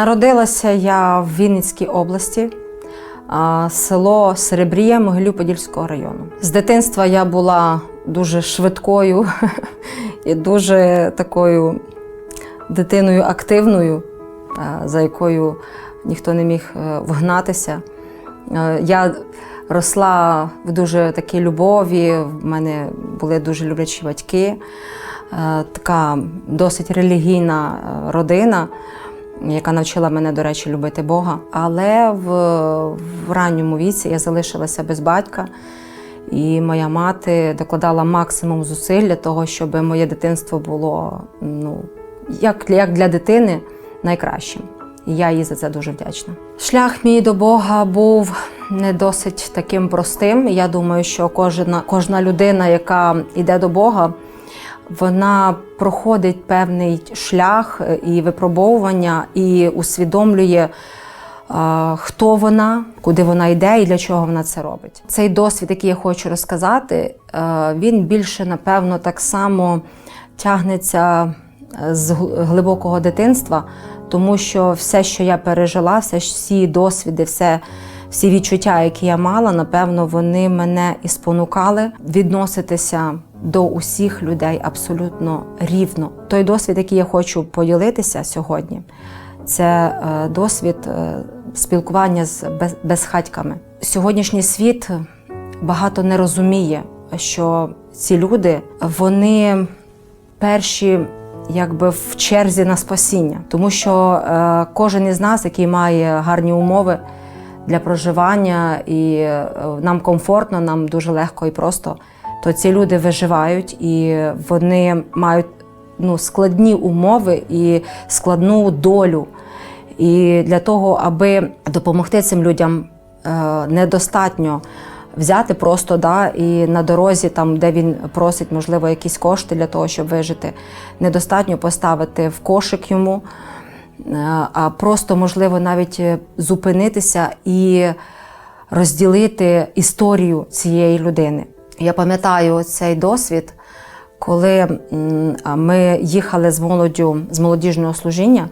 Народилася я в Вінницькій області, село Серебрія Могилів-Подільського району. З дитинства я була дуже швидкою і дуже такою дитиною активною, за якою ніхто не міг е, вгнатися. Е, Я росла в дуже такій любові, в мене були дуже люблячі батьки, е, така досить релігійна е, родина, яка навчила мене, до речі, любити Бога. Але в, в ранньому віці я залишилася без батька, і моя мати докладала максимум зусиль для того, щоб моє дитинство було ну, як, як для дитини найкращим. І я їй за це дуже вдячна. Шлях мій до Бога був не досить таким простим. Я думаю, що кожна, кожна людина, яка йде до Бога, вона проходить певний шлях е, і випробовування, і усвідомлює, е, хто вона, куди вона йде і для чого вона це робить. Цей досвід, який я хочу розказати, е, він більше, напевно, так само тягнеться з глибокого дитинства, тому що все, що я пережила, все, всі досвіди, все, всі відчуття, які я мала, напевно, вони мене і спонукали відноситися до усіх людей абсолютно рівно. Той досвід, який я хочу поділитися сьогодні, це е, досвід е, спілкування з безхатьками. Сьогоднішній світ багато не розуміє, що ці люди вони перші якби в черзі на спасіння, тому що е, кожен із нас, який має гарні умови для проживання, і е, нам комфортно, нам дуже легко і просто, то ці люди виживають і вони мають ну, складні умови і складну долю. І для того, аби допомогти цим людям, е, недостатньо взяти просто да, і на дорозі, там, де він просить, можливо, якісь кошти для того, щоб вижити, недостатньо поставити в кошик йому, е, а просто, можливо, навіть е, зупинитися і розділити історію цієї людини. Я пам'ятаю цей досвід, коли ми їхали з молоддю з молодіжного служіння,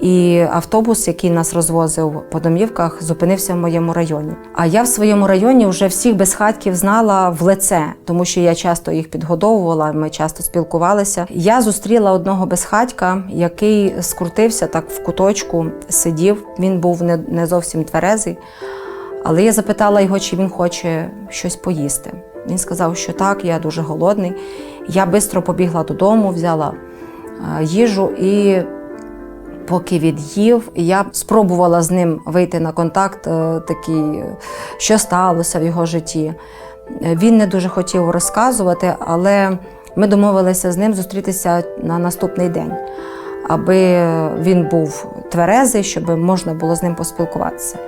і автобус, який нас розвозив по домівках, зупинився в моєму районі. А я в своєму районі вже всіх безхатьків знала в лице, тому що я часто їх підгодовувала, ми часто спілкувалися. Я зустріла одного безхатька, який скрутився так в куточку, сидів. Він був не, не зовсім тверезий. Але я запитала його, чи він хоче щось поїсти. Він сказав, що так, я дуже голодний. Я швидко побігла додому, взяла е, їжу і поки від'їв, я спробувала з ним вийти на контакт, е, такий, е, що сталося в його житті. Він не дуже хотів розказувати, але ми домовилися з ним зустрітися на наступний день, аби він був тверезий, щоб можна було з ним поспілкуватися.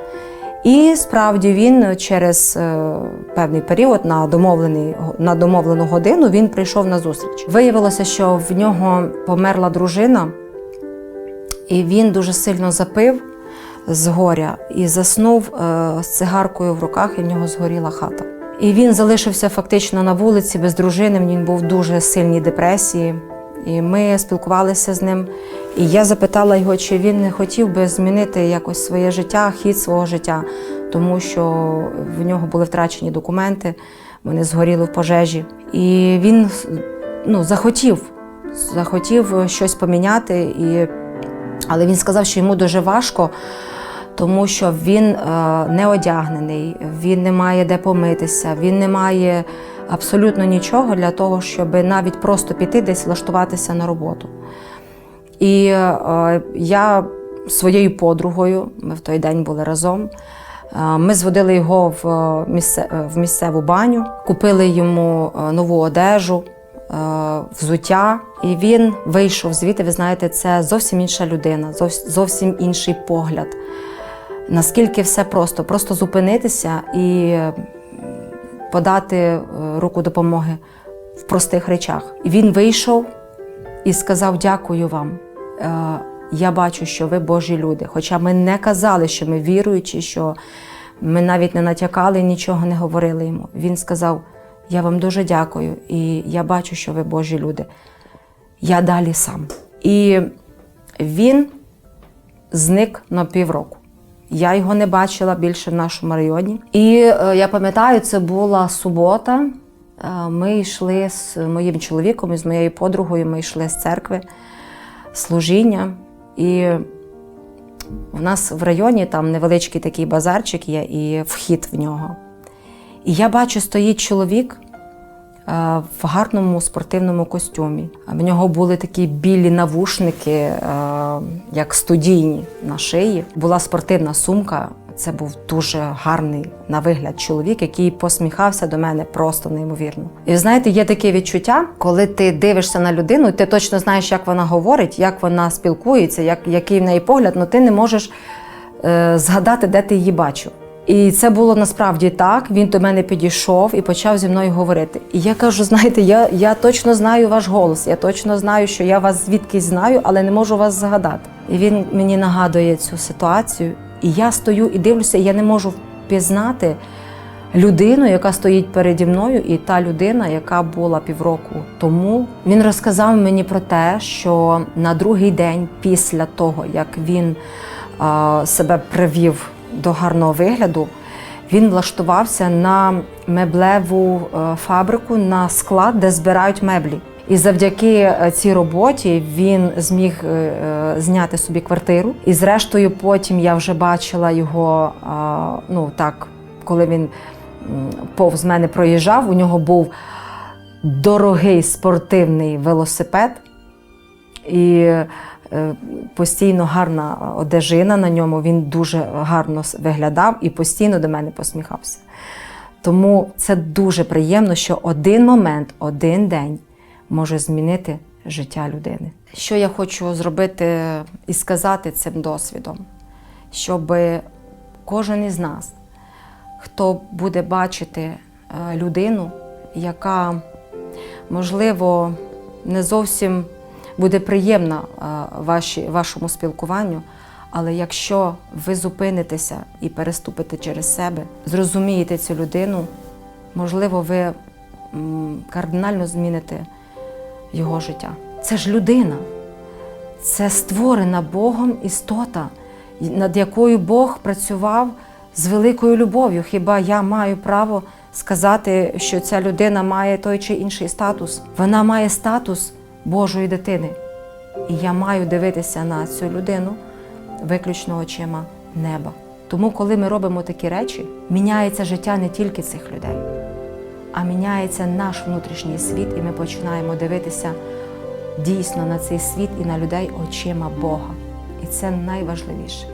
І справді він через е, певний період на домовлений на домовлену годину він прийшов на зустріч. Виявилося, що в нього померла дружина, і він дуже сильно запив з горя і заснув е, з цигаркою в руках, і в нього згоріла хата. І він залишився фактично на вулиці без дружини. Він був дуже сильній депресії. І ми спілкувалися з ним. І я запитала його, чи він не хотів би змінити якось своє життя, хід свого життя, тому що в нього були втрачені документи, вони згоріли в пожежі. І він ну, захотів, захотів щось поміняти. І... Але він сказав, що йому дуже важко, тому що він е, не одягнений, він не має де помитися, він не має абсолютно нічого для того, щоб навіть просто піти десь влаштуватися на роботу. І е, я своєю подругою, ми в той день були разом. е, Ми зводили його в, місце, в місцеву баню, купили йому нову одежу, взуття, і він вийшов звідти. Ви знаєте, це зовсім інша людина, зовсім інший погляд. Наскільки все просто, просто зупинитися і е, подати е, руку допомоги в простих речах. І він вийшов і сказав: Дякую вам. Е, Я бачу, що ви Божі люди. Хоча ми не казали, що ми віруючі, що ми навіть не натякали, нічого не говорили йому. Він сказав: Я вам дуже дякую, і я бачу, що ви Божі люди. Я далі сам. І він зник на півроку. Я його не бачила більше в нашому районі. І е, я пам'ятаю, це була субота. Е, Ми йшли з моїм чоловіком і з моєю подругою. Ми йшли з церкви служіння. І в нас в районі там невеличкий такий базарчик є і вхід в нього. І я бачу, стоїть чоловік е, в гарному спортивному костюмі. В нього були такі білі навушники, як студійні на шиї. Була спортивна сумка. Це був дуже гарний на вигляд чоловік, який посміхався до мене просто неймовірно. І ви знаєте, є таке відчуття, коли ти дивишся на людину, ти точно знаєш, як вона говорить, як вона спілкується, як, який в неї погляд, але ти не можеш е, згадати, де ти її бачив. І це було насправді так. Він до мене підійшов і почав зі мною говорити. І я кажу: знаєте, я, я точно знаю ваш голос, я точно знаю, що я вас звідкись знаю, але не можу вас згадати. І він мені нагадує цю ситуацію. І я стою і дивлюся, і я не можу впізнати людину, яка стоїть переді мною, і та людина, яка була півроку тому. Він розказав мені про те, що на другий день після того, як він а, себе привів до гарного вигляду, він влаштувався на меблеву е, фабрику на склад, де збирають меблі. І завдяки е, цій роботі він зміг е, зняти собі квартиру. І зрештою, потім я вже бачила його, ну так, коли він повз мене проїжджав, у нього був дорогий спортивний велосипед. І постійно гарна одежина на ньому. Він дуже гарно виглядав і постійно до мене посміхався. Тому це дуже приємно, що один момент, один день може змінити життя людини. Що я хочу зробити і сказати цим досвідом, щоб кожен із нас, хто буде бачити е, людину, яка, можливо, не зовсім буде приємна е, ваші, вашому спілкуванню, але якщо ви зупинитеся і переступите через себе, зрозумієте цю людину, можливо, ви кардинально зміните його життя. Це ж людина, це створена Богом істота, над якою Бог працював з великою любов'ю. Хіба я маю право сказати, що ця людина має той чи інший статус? Вона має статус Божої дитини. І я маю дивитися на цю людину виключно очима неба. Тому, коли ми робимо такі речі, міняється життя не тільки цих людей, а міняється наш внутрішній світ, і ми починаємо дивитися дійсно на цей світ і на людей очима Бога. І це найважливіше.